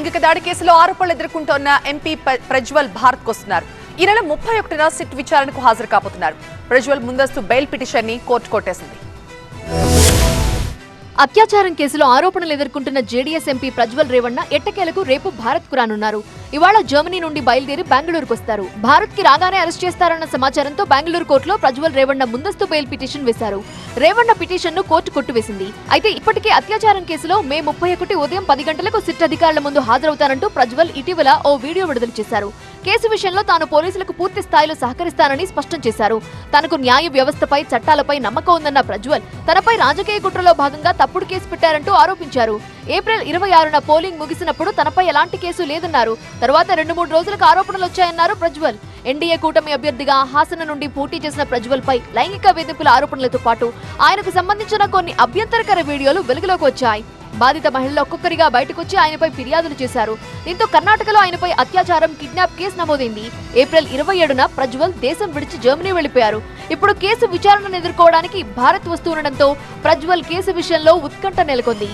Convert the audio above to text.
లైంగిక దాడి కేసులో ఆరోపణలు ఎదుర్కొంటోన్న ఎంపీ ప్రజ్వల్ భారత్ వస్తున్నారు. ఈ నెల ముప్పై ఒకటిన సిట్ విచారణకు హాజరు కాబోతున్నారు. ప్రజ్వల్ ముందస్తు బెయిల్ పిటిషన్ని కోర్టు కొట్టేసింది. అత్యాచారం కేసులో ఆరోపణలు ఎదుర్కొంటున్న జేడీఎస్ ఎంపీ ప్రజ్వల్ రేవణ్ణ ఎట్టకేలకు రేపు భారత్కు రానున్నారు. ఇవాళ జర్మనీ నుండి బయలుదేరి బెంగళూరుకు వస్తారు. భారత్కి రాగానే అరెస్ట్ చేస్తారన్న సమాచారంతో బెంగళూరు కోర్టులో ప్రజ్వల్ రేవణ్ణ ముందస్తు బెయిల్ పిటిషన్ వేశారు. రేవణ్ణ పిటిషన్ను కోర్టు కొట్టువేసింది. అయితే ఇప్పటికే అత్యాచారం కేసులో మే ముప్పై ఒకటి ఉదయం పది గంటలకు సిట్ అధికారుల ముందు హాజరవుతానంటూ ప్రజ్వల్ ఇటీవల ఓ వీడియో విడుదల చేశారు. కేసు విషయంలో తాను పోలీసులకు పూర్తి స్థాయిలో సహకరిస్తానని స్పష్టం చేశారు. తనకు న్యాయ వ్యవస్థపై చట్టాలపై నమ్మకం ఉందన్న ప్రజ్వల్ తనపై రాజకీయ కుట్రలో భాగంగా తప్పుడు కేసు పెట్టారంటూ ఆరోపించారు. ఏప్రిల్ ఇరవై ఆరున పోలింగ్ ముగిసినప్పుడు తనపై ఎలాంటి కేసు లేదన్నారు. తర్వాత రెండు మూడు రోజులకు ఆరోపణలు వచ్చాయన్నారు ప్రజ్వల్. ఎన్డీఏ కూటమి అభ్యర్థిగా హాసన నుండి పోటీ చేసిన ప్రజ్వల్ పై లైంగిక వేధింపుల ఆరోపణలతో పాటు ఆయనకు సంబంధించిన కొన్ని అభ్యంతరకర వీడియోలు వెలుగులోకి వచ్చాయి. బాధిత మహిళలు ఒక్కొక్కరిగా బయటకొచ్చి ఆయనపై ఫిర్యాదులు చేశారు. దీంతో కర్ణాటకలో ఆయనపై అత్యాచారం కిడ్నాప్ కేసు నమోదైంది. ఏప్రిల్ ఇరవై ఏడున ప్రజ్వల్ దేశం విడిచి జర్మనీ వెళ్ళిపోయారు ఇప్పుడు కేసు విచారణను ఎదుర్కోవడానికి భారత్ వస్తుండటంతో ప్రజ్వల్ కేసు విషయంలో ఉత్కంఠ నెలకొంది.